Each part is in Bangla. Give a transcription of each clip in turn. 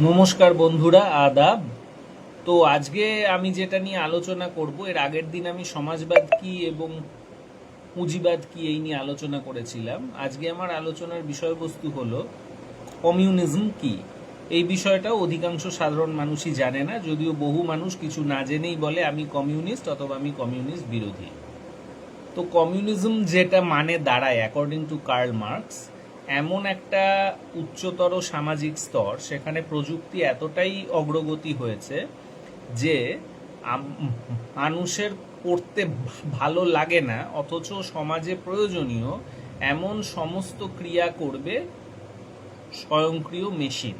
নমস্কার বন্ধুরা, আদাব। তো আজকে আমি যেটা নিয়ে আলোচনা করব, এর আগের দিন আমি সমাজবাদ কি এবং পুঁজিবাদ কি এই নিয়ে আলোচনা করেছিলাম। আজকে আমার আলোচনার বিষয়বস্তু হলো, কমিউনিজম কি? এই বিষয়টা অধিকাংশ সাধারণ মানুষই জানে না, যদিও বহু মানুষ কিছু না জেনেই বলে, আমি কমিউনিস্ট অথবা আমি কমিউনিস্ট বিরোধী। তো কমিউনিজম যেটা মানে দাঁড়ায় অ্যাকর্ডিং টু কার্ল মার্কস এমন একটা উচ্চতর সামাজিক স্তর সেখানে প্রযুক্তি এতটাই অগ্রগতি হয়েছে যে মানুষের করতে ভালো লাগে না, অথচ সমাজে প্রয়োজনীয় এমন সমস্ত ক্রিয়া করবে স্বয়ংক্রিয় মেশিন।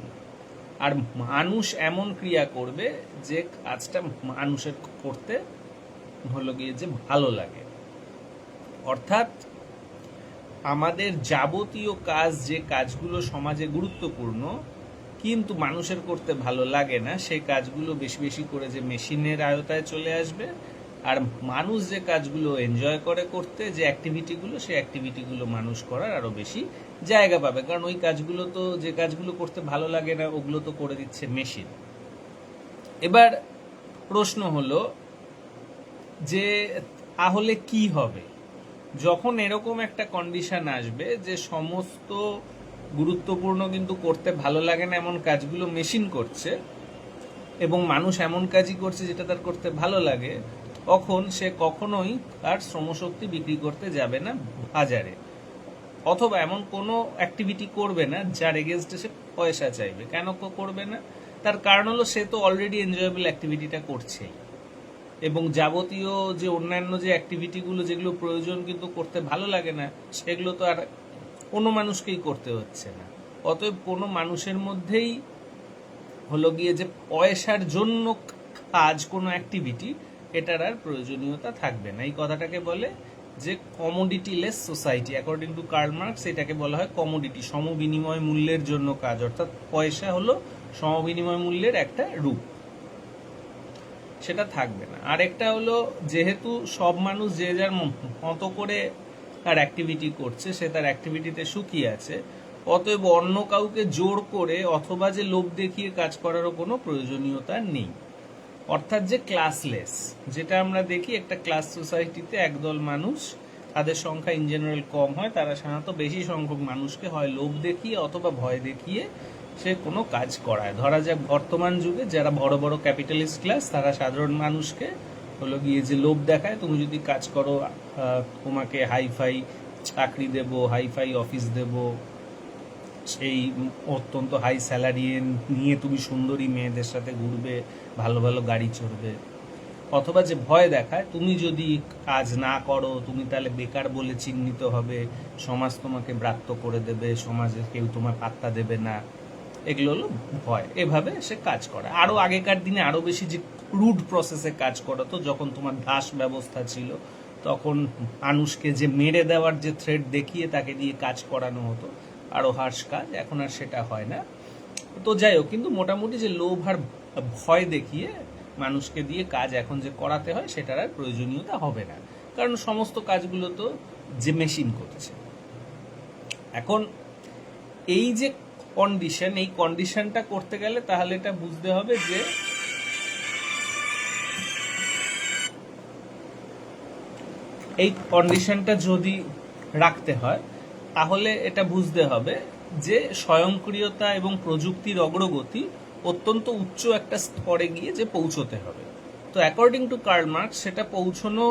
আর মানুষ এমন ক্রিয়া করবে যে কাজটা মানুষের করতে হলো গিয়ে যে ভালো লাগে। অর্থাৎ আমাদের যাবতীয় কাজ, যে কাজগুলো সমাজে গুরুত্বপূর্ণ, কিন্তু মানুষের করতে ভালো লাগে না, সেই কাজগুলো বেশি বেশি করে যে মেশিনের আয়তায় চলে আসবে, আর মানুষ যে কাজগুলো এনজয় করে করতে, যে অ্যাক্টিভিটিগুলো সেই অ্যাক্টিভিটিগুলো মানুষ করার আরও বেশি জায়গা পাবে। কারণ ওই কাজগুলো তো, যে কাজগুলো করতে ভালো লাগে না, ওগুলো তো করে দিচ্ছে মেশিন। এবার প্রশ্ন হলো যে, তাহলে কি হবে? যখন এরকম একটা কন্ডিশন আসবে যে সমস্ত গুরুত্বপূর্ণ কিন্তু করতে ভালো লাগে না এমন কাজগুলো মেশিন করছে এবং মানুষ এমন কাজই করছে যেটা তার করতে ভালো লাগে, তখন সে কখনোই তার শ্রমশক্তি বিক্রি করতে যাবে না বাজারে। অথবা এমন কোনো অ্যাক্টিভিটি করবে না যার এগেনস্টে সে পয়সা চাইবে। কেন করবে না? তার কারণ হলো সে তো অলরেডি এনজয়েবল অ্যাক্টিভিটিটা করছেই। এবং যাবতীয় যে অন্যান্য যে অ্যাক্টিভিটিগুলো যেগুলো প্রয়োজন কিন্তু করতে ভালো লাগে না, সেগুলো তো আর কোনো মানুষকেই করতে হচ্ছে না। অতএব কোনো মানুষের মধ্যেই হলো গিয়ে যে পয়সার জন্য কাজ কোনো অ্যাক্টিভিটি এটার আর প্রয়োজনীয়তা থাকবে না। এই কথাটাকে বলে যে commodity less society according to Karl Marx এটাকে বলা হয় কমোডিটি সমবিনিময় মূল্যের জন্য কাজ। অর্থাৎ পয়সা হলো সমবিনিময় মূল্যের একটা রূপ। সেটা থাকবে না। আরেকটা হলো, যেহেতু সব মানুষ যে যার মতো করে তার অ্যাক্টিভিটি করছে, সে তার অ্যাক্টিভিটিতে সুখী আছে, অতএব অন্য কাউকে জোর করে অথবা যে লোভ দেখিয়ে কাজ করারও কোনো প্রয়োজনীয়তা নেই। অর্থাৎ যে ক্লাসলেস যেটা আমরা দেখি একটা ক্লাস সোসাইটিতে একদল মানুষ, তাদের সংখ্যা ইন জেনারেল কম হয়, তারা সাধারণত বেশি সংখ্যক মানুষকে হয় লোভ দেখিয়ে অথবা ভয় দেখিয়ে সে কোনো কাজ করায়। ধরা যাক বর্তমান যুগে যারা বড় বড় ক্যাপিটালিস্ট ক্লাস তারা সাধারণ মানুষকে হলো গিয়ে যে লোভ দেখায়, তুমি যদি কাজ করো তোমাকে হাইফাই চাকরি দেব, হাইফাই অফিস দেব, সেই অত্যন্ত হাই স্যালারি নিয়ে তুমি সুন্দরী মেয়েদের সাথে ঘুরবে, ভালো ভালো গাড়ি চড়বে। অথবা যে ভয় দেখায়, তুমি যদি কাজ না করো, তুমি তাহলে বেকার বলে চিহ্নিত হবে, সমাজ তোমাকে ব্রাত্য করে দেবে, সমাজে কেউ তোমার পাত্তা দেবে না। এগুলো হলো ভয়। এভাবে সে কাজ করে। আরও আগেকার দিনে আরও বেশি যে ক্রুড প্রসেসে কাজ করতো, যখন তোমার দাস ব্যবস্থা ছিল, তখন মানুষকে যে মেরে দেওয়ার যে থ্রেড দেখিয়ে তাকে দিয়ে কাজ করানো হতো, আরও হার্শ কাজ, এখন আর সেটা হয় না। তো যাই হোক, কিন্তু মোটামুটি যে লোভ আর ভয় দেখিয়ে মানুষকে দিয়ে কাজ এখন যে করাতে হয়, সেটার আর প্রয়োজনীয়তা হবে না। কারণ সমস্ত কাজগুলো তো যে মেশিন করছে। এখন এই যে কন্ডিশন এই কন্ডিশনটা করতে গেলে তাহলে এটা বুঝতে হবে যে এই কন্ডিশনটা যদি রাখতে হয়, তাহলে এটা বুঝতে হবে যে স্বয়ংক্রিয়তা এবং প্রযুক্তির অগ্রগতি অত্যন্ত উচ্চ একটা স্তরে গিয়ে যে পৌঁছতে হবে। তো অ্যাকর্ডিং টু কার্ল মার্কস সেটা পৌঁছানো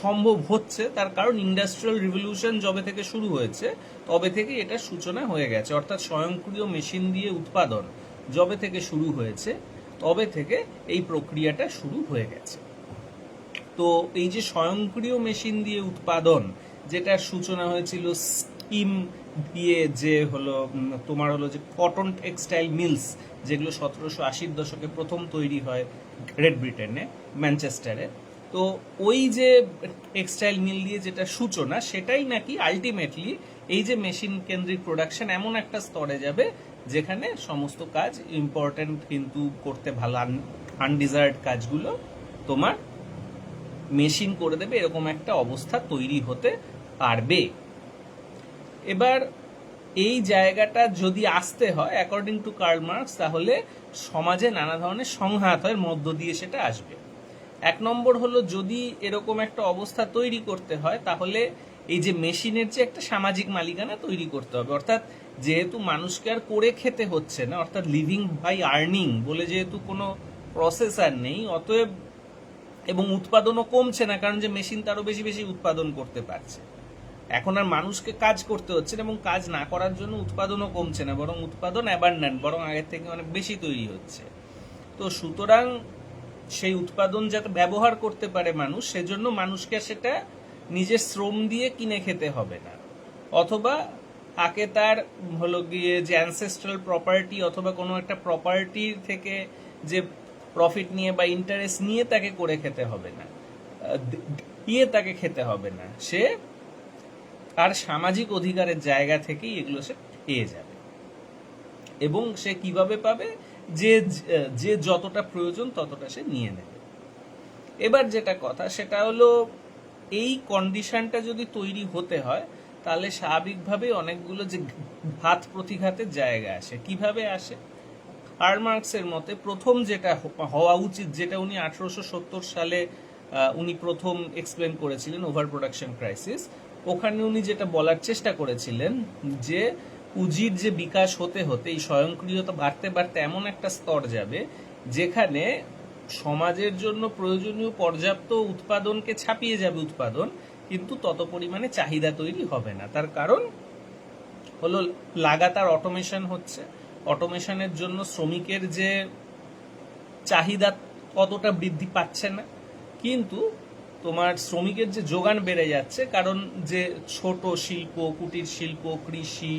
সম্ভব হচ্ছে, তার কারণ ইন্ডাস্ট্রিয়াল রিভলিউশন যবে থেকে শুরু হয়েছে, তবে থেকে এটার সূচনা হয়ে গেছে, অর্থাৎ স্বয়ংক্রিয় মেশিন দিয়ে উৎপাদন যবে থেকে শুরু হয়েছে, তবে থেকে এই প্রক্রিয়াটা শুরু হয়ে গেছে। তো এই যে স্বয়ংক্রিয় মেশিন দিয়ে উৎপাদন, যেটার সূচনা হয়েছিল স্কিম দিয়ে যে হলো তোমার হলো যে কটন টেক্সটাইল মিলস যেগুলো সতেরোশো আশির দশকে প্রথম তৈরি হয় গ্রেট ব্রিটেনে ম্যানচেস্টারে তো ওই যে টেক্সটাইল মিল দিয়ে যেটা সূচনা, সেটাই নাকি আলটিমেটলি এই যে মেশিন কেন্দ্রিক প্রোডাকশন এমন একটা স্তরে যাবে যেখানে সমস্ত কাজ ইম্পর্টেন্ট কিন্তু করতে ভালো আনডিজায়ার্ড কাজগুলো তোমার মেশিন করে দেবে, এরকম একটা অবস্থা তৈরি হতে পারবে। এবার এই জায়গাটা যদি আসতে হয় অ্যাকর্ডিং টু কার্ল মার্কস তাহলে সমাজে নানা ধরনের সংঘাত হয় মধ্য দিয়ে সেটা আসবে। এক নম্বর হলো যদি এরকম একটা অবস্থা তৈরি করতে হয়, তাহলে এই যে মেশিনের যে একটা সামাজিক মালিকানা তৈরি করতে হবে। অর্থাৎ যেহেতু মানুষকে আর করে খেতে হচ্ছে না, অর্থাৎ লিভিং বাই আর্নিং বলে যেহেতু কোনো প্রসেস আর নেই, অতএব এবং উৎপাদনও কমছে না, কারণ যে মেশিন তারও বেশি বেশি উৎপাদন করতে পারছে। এখন আর মানুষকে কাজ করতে হচ্ছে না এবং কাজ না করার জন্য উৎপাদনও কমছে না, বরং উৎপাদন অ্যাবান্ডান্ট বরং আগের থেকে অনেক বেশি তৈরি হচ্ছে। তো সুতরাং সেই উৎপাদন যাতে ব্যবহার করতে পারে মানুষ, সেজন্য মানুষকে সেটা নিজের শ্রম দিয়ে কিনে খেতে হবে না। অথবা তাকে তার হলো গিয়ে যে অ্যানসেস্ট্রাল প্রপার্টি অথবা কোনো একটা প্রপার্টি থেকে যে প্রফিট নিয়ে বা ইন্টারেস্ট নিয়ে তাকে করে খেতে হবে না। দিয়ে তাকে খেতে হবে না। সে তার সামাজিক অধিকারের জায়গা থেকেই এগুলো সে পেয়ে যাবে। এবং সে কীভাবে পাবে? যে যে যতটা প্রয়োজন ততটা সে নিয়ে নেবে। এবার যেটা কথা, সেটা হলো এই কন্ডিশনটা যদি তৈরি হতে হয়, তাহলে স্বাভাবিকভাবে অনেকগুলো যে ঘাত প্রতিঘাতের জায়গা আসে। কীভাবে আসে? কার্ল মার্কসের মতে প্রথম যেটা হওয়া উচিত, যেটা উনি আঠারোশো সত্তর সালে উনি প্রথম এক্সপ্লেন করেছিলেন ওভার প্রোডাকশন ক্রাইসিস ওখানে উনি যেটা বলার চেষ্টা করেছিলেন যে পুঁজির যে বিকাশ হতে হতে এই স্বয়ংক্রিয়তা বাড়তে বাড়তে এমন একটা স্তর যাবে, যেখানে সমাজের জন্য প্রয়োজনীয় পর্যাপ্ত উৎপাদনকে ছাপিয়ে যাবে উৎপাদন, কিন্তু তত পরিমাণে চাহিদা তৈরি হবে না। তার কারণ হলো লাগাতার অটোমেশন হচ্ছে। অটোমেশনের জন্য শ্রমিকের যে চাহিদা কতটা বৃদ্ধি পাচ্ছে না। কিন্তু তোমার শ্রমিকের যে যোগান বেড়ে যাচ্ছে, কারণ যে ছোট শিল্প, কুটির শিল্প, কৃষি,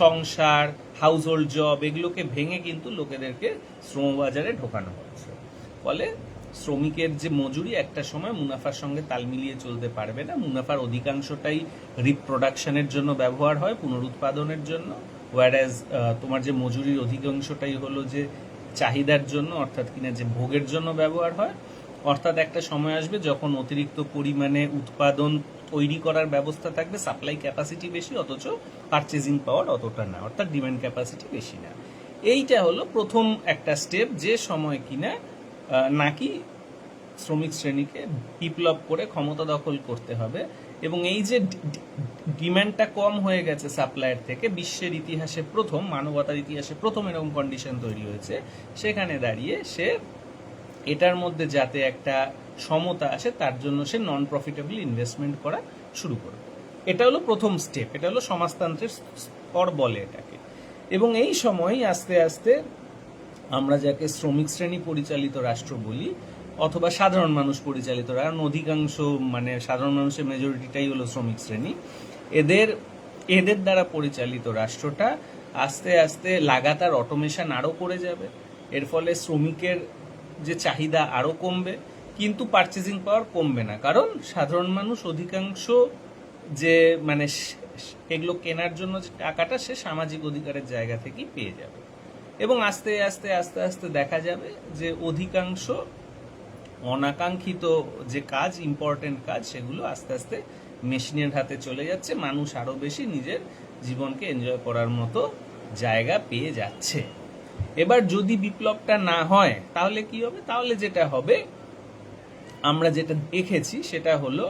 সংসার হাউস হোল্ড জব এগুলোকে ভেঙে কিন্তু লোকেদেরকে শ্রমবাজারে ঢোকানো হচ্ছে। ফলে শ্রমিকের যে মজুরি একটা সময় মুনাফার সঙ্গে তাল মিলিয়ে চলতে পারবে না। মুনাফার অধিকাংশটাই রিপ্রোডাকশনের জন্য ব্যবহার হয়, পুনরুৎপাদনের জন্য। ওয়ারাজ তোমার যে মজুরির অধিকাংশটাই হলো যে চাহিদার জন্য, অর্থাৎ কিনা যে ভোগের জন্য ব্যবহার হয় অর্থাৎ একটা সময় আসবে যখন অতিরিক্ত পরিমাণে উৎপাদন তৈরি করার ব্যবস্থা থাকবে সাপ্লাই ক্যাপাসিটি বেশি, অথচ পারচেজিং পাওয়ার অতটা না, অর্থাৎ ডিমান্ড ক্যাপাসিটি বেশি না। এইটা হলো প্রথম একটা স্টেপ যে সময় কিনা নাকি শ্রমিক শ্রেণীকে বিপ্লব করে ক্ষমতা দখল করতে হবে। এবং এই যে ডি- ডি- ডিমান্ডটা কম হয়ে গেছে সাপ্লাইয়ের থেকে, বিশ্বের ইতিহাসে প্রথম, মানবতার ইতিহাসে প্রথম এরকম কন্ডিশন তৈরি হয়েছে। সেখানে দাঁড়িয়ে সে এটার মধ্যে যাতে একটা সমতা আসে তার জন্য সে নন প্রফিটেবল ইনভেস্টমেন্ট করা শুরু করবে। এটা হলো প্রথম স্টেপ এটা হলো সমাজতন্ত্রের স্তর বলে এটাকে। এবং এই সময়ই আস্তে আস্তে আমরা যাকে শ্রমিক শ্রেণি পরিচালিত রাষ্ট্র বলি, অথবা সাধারণ মানুষ পরিচালিত কারণ অধিকাংশ মানে সাধারণ মানুষের মেজরিটিটাই হলো শ্রমিক শ্রেণি। এদের এদের দ্বারা পরিচালিত রাষ্ট্রটা আস্তে আস্তে লাগাতার অটোমেশন আরও করে যাবে। এর ফলে শ্রমিকের যে চাহিদা আরও কমবে, কিন্তু পারচেজিং পাওয়ার কমবে না। কারণ সাধারণ মানুষ অধিকাংশ যে মানে এগুলো কেনার জন্য যে টাকাটা সে সামাজিক অধিকারের জায়গা থেকেই পেয়ে যাবে। এবং আস্তে আস্তে আস্তে আস্তে দেখা যাবে যে অধিকাংশ অনাকাঙ্ক্ষিত যে কাজ ইম্পর্টেন্ট কাজ, সেগুলো আস্তে আস্তে মেশিনের হাতে চলে যাচ্ছে। মানুষ আরও বেশি নিজের জীবনকে এনজয় করার মতো জায়গা পেয়ে যাচ্ছে। এবার যদি বিপ্লবটা না হয়, তাহলে কি হবে? তাহলে যেটা হবে, আমরা যেটা দেখেছি সেটা হলো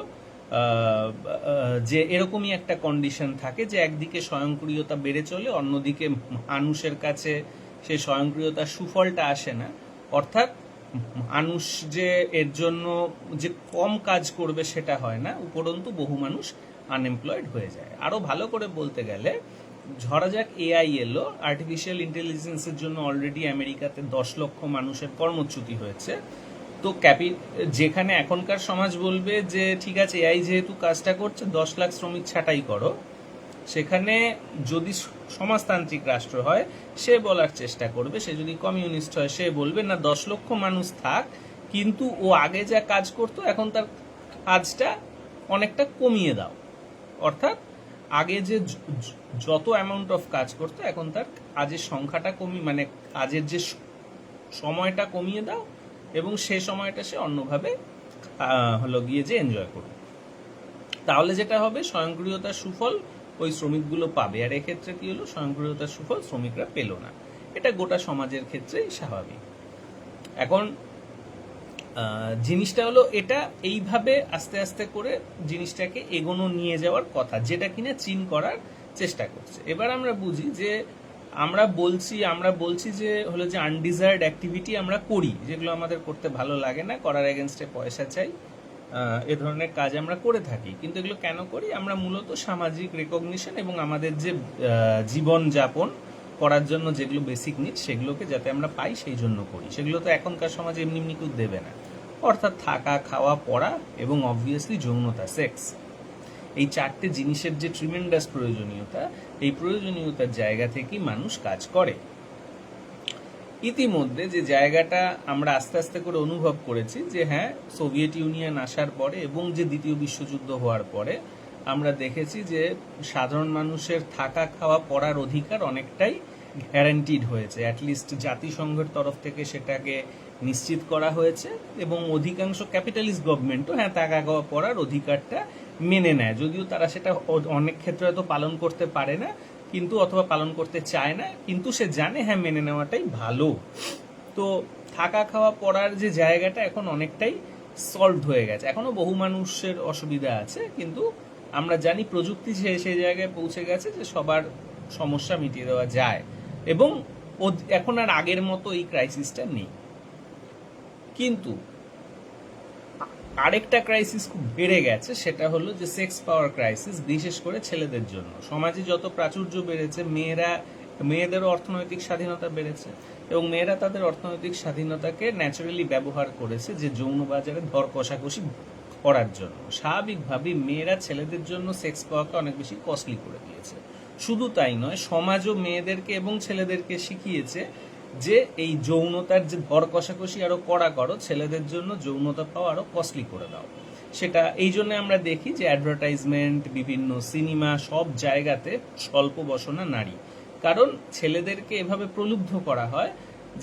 যে এরকমই একটা কন্ডিশন থাকে যে একদিকে স্বয়ংক্রিয়তা বেড়ে চলে, অন্যদিকে মানুষের কাছে সে স্বয়ংক্রিয়তার সুফলটা আসে না। অর্থাৎ মানুষ যে এর জন্য যে কম কাজ করবে সেটা হয় না, উপরন্তু বহু মানুষ আনএমপ্লয়েড হয়ে যায়। আরও ভালো করে বলতে গেলে ধরা যাক এআই এলো আর্টিফিশিয়াল ইন্টেলিজেন্সের জন্য অলরেডি আমেরিকাতে দশ লক্ষ মানুষের কর্মচ্যুতি হয়েছে। তো ক্যাপি যেখানে এখনকার সমাজ বলবে যে, ঠিক আছে এআই যেহেতু কাজটা করছে, দশ লাখ শ্রমিক ছাঁটাই করো। সেখানে যদি সমাজতান্ত্রিক রাষ্ট্র হয়, সে বলার চেষ্টা করবে। সে যদি কমিউনিস্ট হয়, সে বলবে, না, দশ লক্ষ মানুষ থাক। কিন্তু ও আগে যা কাজ করতো, এখন তার কাজটা অনেকটা কমিয়ে দাও। অর্থাৎ আগে যে যত অ্যামাউন্ট অফ কাজ করতো, এখন তার কাজের সংখ্যাটা কমি মানে কাজের যে সময়টা কমিয়ে দাও এবং সে সময়টা সে অন্যভাবে হলো গিয়ে যে এনজয় করবে। তাহলে যেটা হবে, স্বয়ংক্রিয়তার সুফল ওই শ্রমিকগুলো পাবে। আর এক্ষেত্রে কি হলো? স্বয়ংক্রিয়তার সুফল শ্রমিকরা পেল না। এটা গোটা সমাজের ক্ষেত্রেই স্বাভাবিক। এখন জিনিসটা হলো এটা এইভাবে আস্তে আস্তে করে জিনিসটাকে এগোনো নিয়ে যাওয়ার কথা, যেটা কিনা চীন করার চেষ্টা করছে। এবার আমরা বুঝি যে আমরা বলছি আমরা বলছি যে হলো যে আনডিজায়ার্ড অ্যাক্টিভিটি আমরা করি, যেগুলো আমাদের করতে ভালো লাগে না, করার এগেনস্টে পয়সা চাই এ ধরনের কাজ আমরা করে থাকি। কিন্তু এগুলো কেন করি? আমরা মূলত সামাজিক রেকগনিশন এবং আমাদের যে জীবন যাপন করার জন্য যেগুলো বেসিক নিড সেগুলোকে যাতে আমরা পাই, সেই জন্য করি। সেগুলো তো এখনকার সমাজে এমনি এমনি কেউ দেবে না। অর্থাৎ থাকা, খাওয়া, পড়া এবং অবভিয়াসলি যৌনতা সেক্স এই চারটে জিনিসের যে ট্রিমেন্ডাস প্রয়োজনীয়তা, এই প্রয়োজনীয়তার জায়গা থেকেই মানুষ কাজ করে। ইতিমধ্যে যে জায়গাটা আমরা আস্তে আস্তে করে অনুভব করেছি যে হ্যাঁ সোভিয়েত ইউনিয়ন আসার পরে এবং যে দ্বিতীয় বিশ্বযুদ্ধ হওয়ার পরে আমরা দেখেছি যে সাধারণ মানুষের থাকা, খাওয়া, পড়ার অধিকার অনেকটাই গ্যারান্টিড হয়েছে। অ্যাটলিস্ট জাতিসংঘের তরফ থেকে সেটাকে নিশ্চিত করা হয়েছে এবং অধিকাংশ ক্যাপিটালিস্ট গভর্নমেন্টও হ্যাঁ খাওয়া পড়ার অধিকারটা মেনে নেয়। যদিও তারা সেটা অনেক ক্ষেত্রে হয়তো পালন করতে পারে না, কিন্তু অথবা পালন করতে চায় না, কিন্তু সে জানে হ্যাঁ মেনে নেওয়াটাই ভালো। তো থাকা খাওয়া পড়ার যে জায়গাটা এখন অনেকটাই সলভ হয়ে গেছে। এখনও বহু মানুষের অসুবিধা আছে, কিন্তু আমরা জানি প্রযুক্তি সেই জায়গায় পৌঁছে গেছে যে সবার সমস্যা মিটিয়ে দেওয়া যায়। এবং এখন আর আগের মতো এই ক্রাইসিসটা নেই। কিন্তু আরেকটা ক্রাইসিস খুব বেড়ে গেছে, সেটা হলো যে সেক্স পাওয়ার ক্রাইসিস বিশেষ করে ছেলেদের জন্য। সমাজে যত প্রাচুর্য বেড়েছে, মেয়েরা মেয়েদেরও অর্থনৈতিক স্বাধীনতা বেড়েছে এবং মেয়েরা তাদের অর্থনৈতিক স্বাধীনতাকে ন্যাচারালি ব্যবহার করেছে যে যৌন বাজারে ধর কষাকষি করার জন্য। স্বাভাবিকভাবেই মেয়েরা ছেলেদের জন্য সেক্স পাওয়াকে অনেক বেশি কস্টলি করে দিয়েছে। শুধু তাই নয় সমাজও মেয়েদেরকে এবং ছেলেদেরকে শিখিয়েছে যে এই যৌনতার যে ধর কষাকষি আরও কড়া করো, ছেলেদের জন্য যৌনতা পাওয়া আরও কস্টলি করে দাও। সেটা এই জন্য আমরা দেখি যে অ্যাডভার্টাইজমেন্ট বিভিন্ন সিনেমা সব জায়গাতে স্বল্প বসনা নারী। কারণ ছেলেদেরকে এভাবে প্রলুব্ধ করা হয়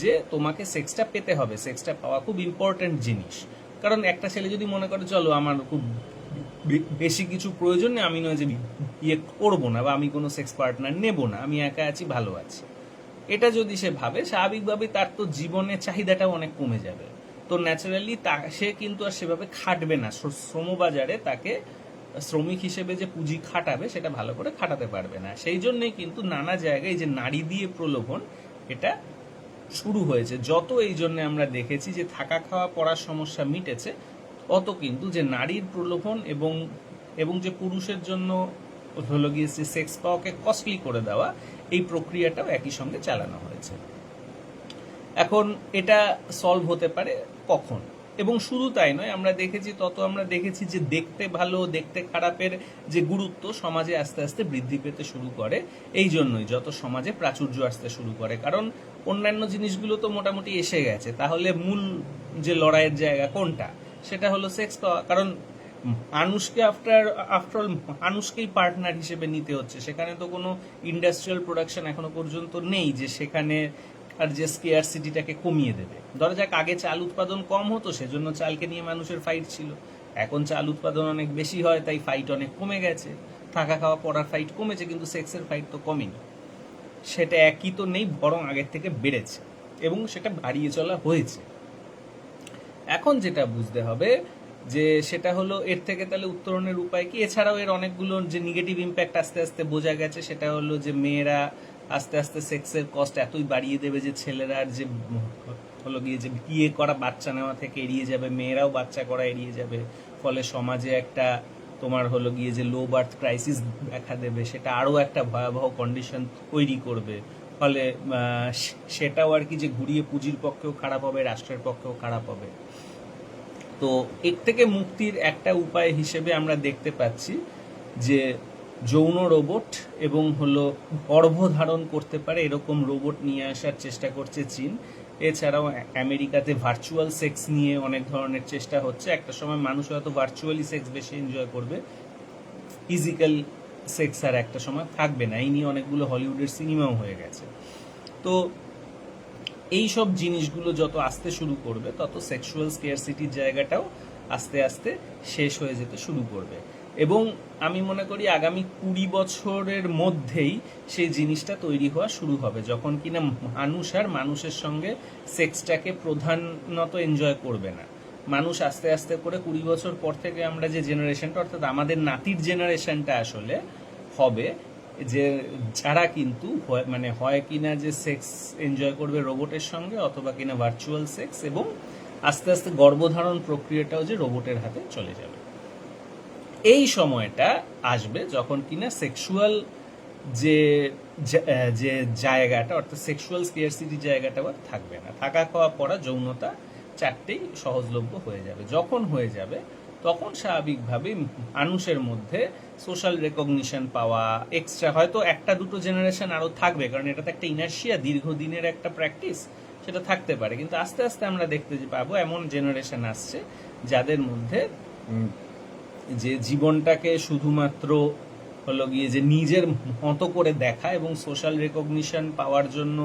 যে তোমাকে সেক্সটা পেতে হবে। সেক্সটা পাওয়া খুব ইম্পর্ট্যান্ট জিনিস। কারণ একটা ছেলে যদি মনে করে, চলো আমার খুব বেশি কিছু প্রয়োজন নেই, আমি নয় যে ইয়ে করব না বা আমি কোনো সেক্স পার্টনার নেব না, আমি একা আছি, ভালো আছি। এটা যদি সে ভাবে, স্বাভাবিকভাবেই তার তো জীবনের চাহিদাটাও অনেক কমে যাবে। তো ন্যাচারালি তা, সে কিন্তু আর সেভাবে খাটবে না। শ্র- শ্রমবাজারে তাকে শ্রমিক হিসেবে যে পুঁজি খাটাবে, সেটা ভালো করে খাটাতে পারবে না। সেই জন্যই কিন্তু নানা জায়গায় যে নারী দিয়ে প্রলোভন, এটা শুরু হয়েছে। যত এই জন্য আমরা দেখেছি যে থাকা খাওয়া, পড়ার সমস্যা মিটেছে অত কিন্তু যে নারীর প্রলোভন এবং এবং যে পুরুষের জন্য হলো গিয়ে সেক্স পাওয়াকে কস্টলি করে দেওয়া, এই প্রক্রিয়াটাও একই সঙ্গে চালানো হয়েছে। এখন এটা সলভ হতে পারে কখন? এবং শুধু তাই নয়, আমরা দেখেছি, তত আমরা দেখেছি যে দেখতে ভালো, দেখতে খারাপের যে গুরুত্ব সমাজে আস্তে আস্তে বৃদ্ধি পেতে শুরু করে, এই জন্যই যত সমাজে প্রাচুর্য আসতে শুরু করে। কারণ অন্যান্য জিনিসগুলো তো মোটামুটি এসে গেছে। তাহলে মূল যে লড়াইয়ের জায়গা কোনটা? সেটা হলো সেক্স পাওয়া। কারণ মানুষকে আফটার আফটার অল মানুষকেই পার্টনার হিসেবে নিতে হচ্ছে। সেখানে তো কোনো ইন্ডাস্ট্রিয়াল প্রোডাকশন এখনও পর্যন্ত নেই যে সেখানে আর যে স্কেয়ার সিটিটাকে কমিয়ে দেবে। ধরা যাক আগে চাল উৎপাদন কম হতো সেজন্য চালকে নিয়ে মানুষের ফাইট ছিল। এখন চাল উৎপাদন অনেক বেশি হয় তাই ফাইট অনেক কমে গেছে। থাকা খাওয়া পড়ার ফাইট কমেছে কিন্তু সেক্সের ফাইট তো কমেনি। সেটা একই তো নেই বরং আগের থেকে বেড়েছে। এবং সেটা বাড়িয়ে চলা হয়েছে। এখন যেটা বুঝতে হবে যে সেটা হলো এর থেকে তাহলে উত্তরণের উপায় কি? এছাড়াও এর অনেকগুলো যে নেগেটিভ ইম্প্যাক্ট আস্তে আস্তে বোঝা গেছে, সেটা হলো যে মেয়েরা আস্তে আস্তে সেক্সের কস্ট এতই বাড়িয়ে দেবে যে ছেলেরা আর যে হলো গিয়ে যে বিয়ে করা বাচ্চা নেওয়া থেকে এড়িয়ে যাবে, মেয়েরাও বাচ্চা করা এড়িয়ে যাবে। ফলে সমাজে একটা তোমার হলো গিয়ে যে লো বার্থ ক্রাইসিস দেখা দেবে, সেটা আরও একটা ভয়াবহ কন্ডিশন তৈরি করবে। ফলে সেটাও আর কি যে ঘুরিয়ে পুঁজির পক্ষেও খারাপ হবে, রাষ্ট্রের পক্ষেও খারাপ হবে। তো এর থেকে মুক্তির একটা উপায় হিসেবে আমরা দেখতে পাচ্ছি যে যৌন রোবট এবং হলো গর্ভধারণ করতে পারে এরকম রোবট নিয়ে আসার চেষ্টা করছে চীন। এছাড়াও আমেরিকাতে ভার্চুয়াল সেক্স নিয়ে অনেক ধরনের চেষ্টা হচ্ছে। একটা সময় মানুষ হয়তো ভার্চুয়ালি সেক্স বেশি এনজয় করবে। ফিজিক্যাল সেক্স আর একটা সময় থাকবে না। এই নিয়ে অনেকগুলো হলিউডের সিনেমাও হয়ে গেছে। তো এই সব জিনিসগুলো যত আসতে শুরু করবে, তত সেক্সুয়াল স্কেয়ারসিটির জায়গাটাও আস্তে আস্তে শেষ হয়ে যেতে শুরু করবে। এবং আমি মনে করি আগামী কুড়ি বছরের মধ্যেই সেই জিনিসটা তৈরি হওয়া শুরু হবে। যখন কিনা মানুষ আর মানুষের সঙ্গে সেক্সটাকে প্রধানত এনজয় করবে না। মানুষ আস্তে আস্তে করে কুড়ি বছর পর থেকে আমরা যে জেনারেশনটা অর্থাৎ আমাদের নাতির জেনারেশনটা আসলে হবে, যে যারা কিন্তু মানে হয় কিনা যে সেক্স এনজয় করবে রোবটের সঙ্গে অথবা কিনা ভার্চুয়াল সেক্স এবং আস্তে আস্তে গর্ভধারণ প্রক্রিয়াটাও যে রোবটের হাতে চলে যাবে। এই সময়টা আসবে যখন কিনা সেক্সুয়াল যে যে জায়গাটা, অর্থাৎ সেক্সুয়াল স্কেয়ারসিটি জায়গাটা আর থাকবে না। থাকা খাওয়া পড়া, যৌনতা চারটেই সহজলভ্য হয়ে যাবে। যখন হয়ে যাবে, তখন স্বাভাবিকভাবে মানুষের মধ্যে সোশ্যাল রেকগনিশন পাওয়া এক্সট্রা হয়তো একটা দুটো জেনারেশন আরও থাকবে, কারণ এটা তো একটা ইনার্শিয়া দীর্ঘদিনের একটা প্র্যাকটিস সেটা থাকতে পারে। কিন্তু আস্তে আস্তে আমরা দেখতে পাবো, এমন জেনারেশন আসছে যাদের মধ্যে যে জীবনটাকে শুধুমাত্র হলো গিয়ে যে নিজের মতো করে দেখা এবং সোশ্যাল রেকগনিশন পাওয়ার জন্য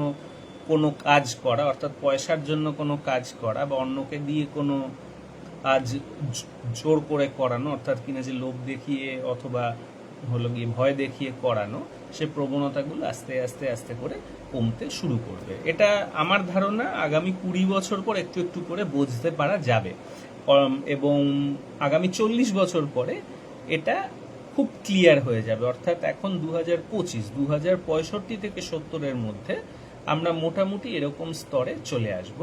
কোনো কাজ করা, অর্থাৎ পয়সার জন্য কোনো কাজ করা বা অন্যকে দিয়ে কোনো কাজ জোর করে করানো, অর্থাৎ কিনা যে লোভ দেখিয়ে অথবা হলো গিয়ে ভয় দেখিয়ে করানো, সে প্রবণতাগুলো আস্তে আস্তে আস্তে করে কমতে শুরু করবে। এটা আমার ধারণা আগামী কুড়ি বছর পর একটু একটু করে বুঝতে পারা যাবে। এবং আগামী চল্লিশ বছর পরে এটা খুব ক্লিয়ার হয়ে যাবে। অর্থাৎ এখন দু হাজার পঁচিশ দু হাজার পঁয়ষট্টি থেকে সত্তরের মধ্যে আমরা মোটামুটি এরকম স্তরে চলে আসব,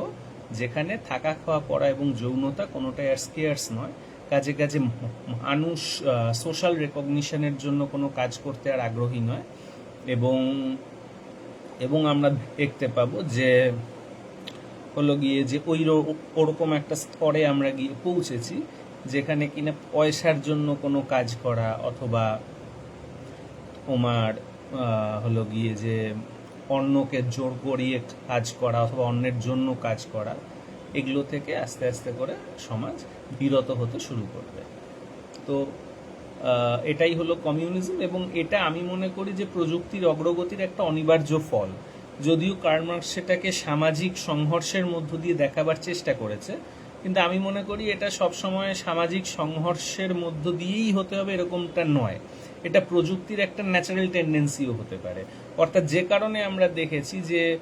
যেখানে থাকা খাওয়া পড়া এবং যৌনতা কোনোটাই আর স্কেয়ার্স নয়। কাজে কাজে মানুষ সোশ্যাল রেকগনিশনের জন্য কোনো কাজ করতে আর আগ্রহী নয়। এবং এবং আমরা দেখতে পাবো যে, হলো গিয়ে যে ওই ওরকম একটা স্তরে আমরা গিয়ে পৌঁছেছি, যেখানে কিনা পয়সার জন্য কোনো কাজ করা অথবা তোমার হলো গিয়ে যে অন্যকে জোর করিয়ে কাজ করা অথবা অন্যের জন্য কাজ করা, এগুলো থেকে আস্তে আস্তে করে সমাজ বিরত হতে শুরু করবে। তো এটাই হলো কমিউনিজম এবং এটা আমি মনে করি যে প্রযুক্তির অগ্রগতির একটা অনিবার্য ফল। যদিও কার্মার্কস সেটাকে সামাজিক সংঘর্ষের মধ্য দিয়ে দেখাবার চেষ্টা করেছে, কিন্তু আমি মনে করি এটা সবসময় সামাজিক সংঘর্ষের মধ্য দিয়েই হতে হবে, এরকমটা নয়। এটা প্রযুক্তির একটা ন্যাচারাল টেন্ডেন্সিও হতে পারে। অর্থাৎ যে কারণে আমরা দেখেছি যে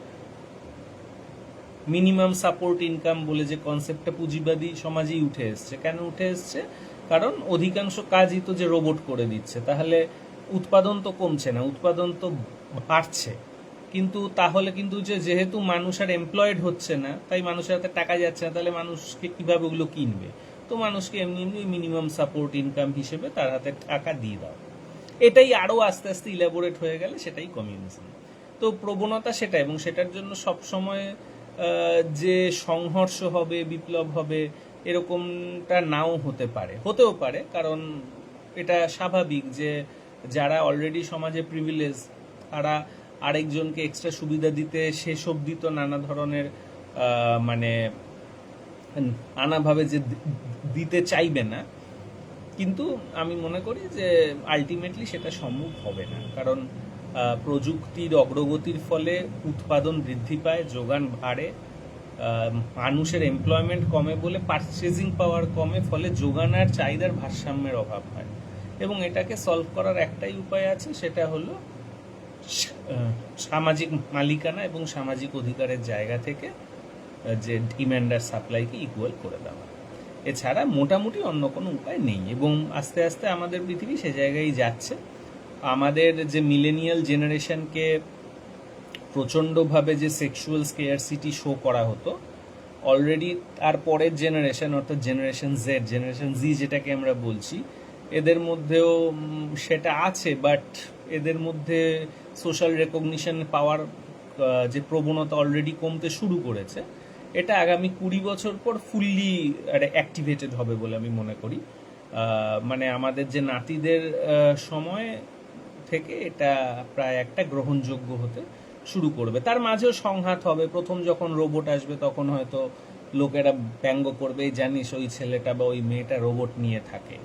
মিনিমাম সাপোর্ট ইনকাম বলে যে কনসেপ্টটা পুঁজিবাদী সমাজেই উঠে এসছে। কেন উঠে এসছে? কারণ অধিকাংশ কাজই তো যে রোবট করে দিচ্ছে। তাহলে উৎপাদন তো কমছে না, উৎপাদন তো বাড়ছে। কিন্তু তাহলে কিন্তু যে, যেহেতু মানুষ আর এমপ্লয়েড হচ্ছে না, তাই মানুষের হাতে টাকা যাচ্ছে না, তাহলে মানুষকে কীভাবে ওগুলো কিনবে? তো মানুষকে এমনি এমনি মিনিমাম সাপোর্ট ইনকাম হিসেবে তার হাতে টাকা দিয়ে দাও। এটাই আরও আস্তে আস্তে ইলাবোরেট হয়ে গেলে সেটাই কমিউনিজম তো প্রবণতা সেটা এবং সেটার জন্য সব সময় যে সংঘর্ষ হবে, বিপ্লব হবে, এরকমটা নাও হতে পারে। হতেও পারে, কারণ এটা স্বাভাবিক যে যারা অলরেডি সমাজে প্রিভিলেজ তারা আরেকজনকে এক্সট্রা সুবিধা দিতে শেষ অবধি তো নানা ধরনের মানে নানাভাবে যে দিতে চাইবে না কিন্তু আমি মনে করি যে আলটিমেটলি সেটা সম্ভব হবে না। কারণ প্রযুক্তির অগ্রগতির ফলে উৎপাদন বৃদ্ধি পায়, যোগান বাড়ে মানুষের এমপ্লয়মেন্ট কমে বলে পারচেজিং পাওয়ার কমে, ফলে যোগান আর চাহিদার ভারসাম্যের অভাব হয়। এবং এটাকে সলভ করার একটাই উপায় আছে, সেটা হলো সামাজিক মালিকানা এবং সামাজিক অধিকারের জায়গা থেকে যে ডিম্যান্ড আর সাপ্লাইকে ইকুয়াল করে দেওয়া। এছাড়া মোটামুটি অন্য কোনো উপায় নেই এবং আস্তে আস্তে আমাদের পৃথিবী সে জায়গায় যাচ্ছে। আমাদের যে মিলেনিয়াল জেনারেশনকে প্রচণ্ডভাবে যে সেক্সুয়াল স্কেয়ারসিটি শো করা হতো অলরেডি তার পরের জেনারেশন অর্থাৎ জেনারেশন জেড জেনারেশন জি যেটাকে আমরা বলছি, এদের মধ্যেও সেটা আছে বাট এদের মধ্যে সোশ্যাল রেকগনিশন পাওয়ার যে প্রবণতা অলরেডি কমতে শুরু করেছে। এটা আগামী কুড়ি বছর পর ফুললি অ্যাক্টিভেটেড হবে বলে আমি মনে করি। মানে আমাদের যে নাতিদের সময় থেকে এটা প্রায় একটা গ্রহণযোগ্য হতে শুরু করবে। তার মাঝেও সংঘাত হবে। প্রথম যখন রোবট আসবে তখন হয়তো লোকেরা ব্যঙ্গ করবে জানিস ওই ছেলেটা বা ওই মেয়েটা রোবট নিয়ে থাকে।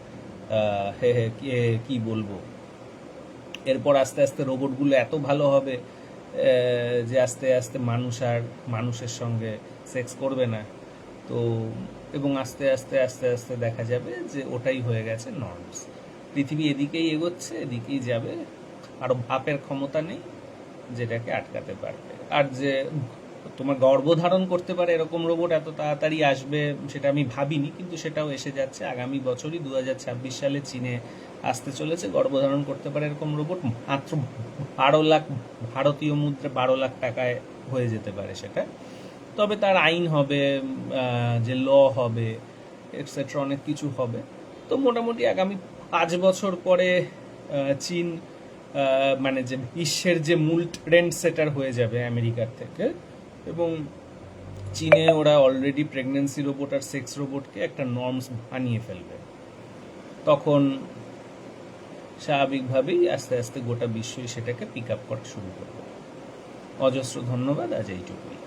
হে হে, কি- বলব? এরপর আস্তে আস্তে রোবটগুলো এত ভালো হবে যে আস্তে আস্তে মানুষ আর মানুষের সঙ্গে সেক্স করবে না। তো এবং আস্তে আস্তে আস্তে আস্তে দেখা যাবে যে ওটাই হয়ে গেছে নর্মস পৃথিবী এদিকেই এগোচ্ছে, এদিকেই যাবে। আরও ভাপের ক্ষমতা নেই যেটাকে আটকাতে পারবে। আর যে তোমার গর্ভধারণ করতে পারে এরকম রোবট এত তাড়াতাড়ি আসবে সেটা আমি ভাবিনি, কিন্তু সেটাও এসে যাচ্ছে। আগামী বছরই দু হাজার ছাব্বিশ সালে চীনে আসতে চলেছে গর্ভধারণ করতে পারে এরকম রোবট মাত্র বারো লাখ ভারতীয় মুদ্রা, বারো লাখ টাকায় হয়ে যেতে পারে সেটা। তবে তার আইন হবে যে ল হবে এটসেট্রা অনেক কিছু হবে। তো মোটামুটি আগামী পাঁচ বছর পরে চীন মানে যে বিশ্বের যে মূল ট্রেন্ড সেটার হয়ে যাবে আমেরিকার থেকে। এবং চীনে ওরা অলরেডি প্রেগনেন্সি রোবট আর সেক্স রোবটকে একটা নর্মস বানিয়ে ফেলবে। তখন স্বাভাবিকভাবেই আস্তে আস্তে গোটা বিশ্বই সেটাকে পিক আপ করা শুরু করবে। অজস্র ধন্যবাদ, আজ এইটুকুই।